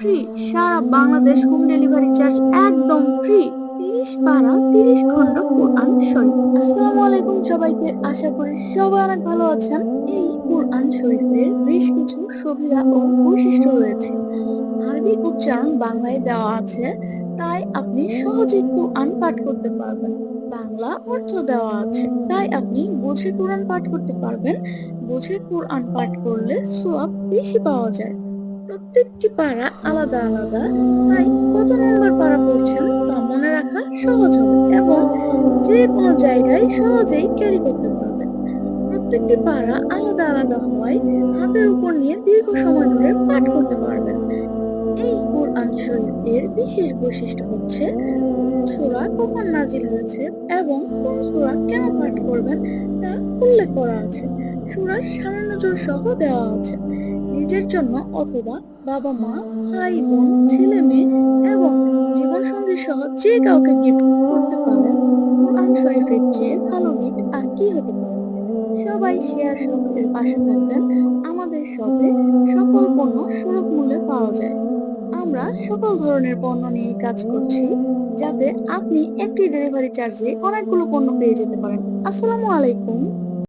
Free সারা Bangladesh home delivery charge একদম free তিরিশ পারা, তিরিশ খন্ড কোরআন শরীফ। আসসালামু আলাইকুম সবাইকে। আশা করি সবাই অনেক ভালো আছেন। এই কোরআন শরীফের বেশ কিছু সুবিধা ও বৈশিষ্ট্য রয়েছে। আরবি উচ্চারণ বাংলায় দেওয়া আছে, তাই আপনি সহজেই কোরআন পাঠ করতে পারবেন। বাংলা অর্থ দেওয়া আছে, তাই আপনি বুঝে কোরআন পাঠ করতে পারবেন। বুঝে কোরআন পাঠ করলে সোয়াব বেশি পাওয়া যায়। প্রত্যেকটি পাড়া আলাদা আলাদা, তাই কত নম্বর পাড়া পড়ছেন তা মনে রাখা সহজ হবে এবং যে কোনো জায়গায় সহজেই ক্যারি করতে প্রত্যেকটি পাড়া আলাদা আলাদা হাতের উপর নিয়ে দীর্ঘ সময় ধরে পাঠ করতে পারবেন। এই কোরআন শরীফের বিশেষ বৈশিষ্ট্য হচ্ছে সূরা কখন নাজিল হয়েছে এবং কোন সূরা কেন পাঠ করবেন তা উল্লেখ করা আছে। সূরার সারানজর সহ দেওয়া আছে। নিজের জন্য অথবা বাবা মা, ভাই, বোন, ছেলে, মেয়ে এবং জীবনসঙ্গী সহ যে কাউকে গিফট করতে পারেন, কোরআন শরীফের চেয়ে ভালো গিফট আর কি হতে পারে? সবাই শেয়ার শপের পাশে থাকবেন। আমাদের শপে সকল পণ্য সুলভ মূল্যে পাওয়া যায়। আমরা সকল ধরনের পণ্য নিয়ে কাজ করছি, যাতে আপনি একটি ডেলিভারি চার্জে অনেকগুলো পণ্য পেয়ে যেতে পারেন। আসসালামু আলাইকুম।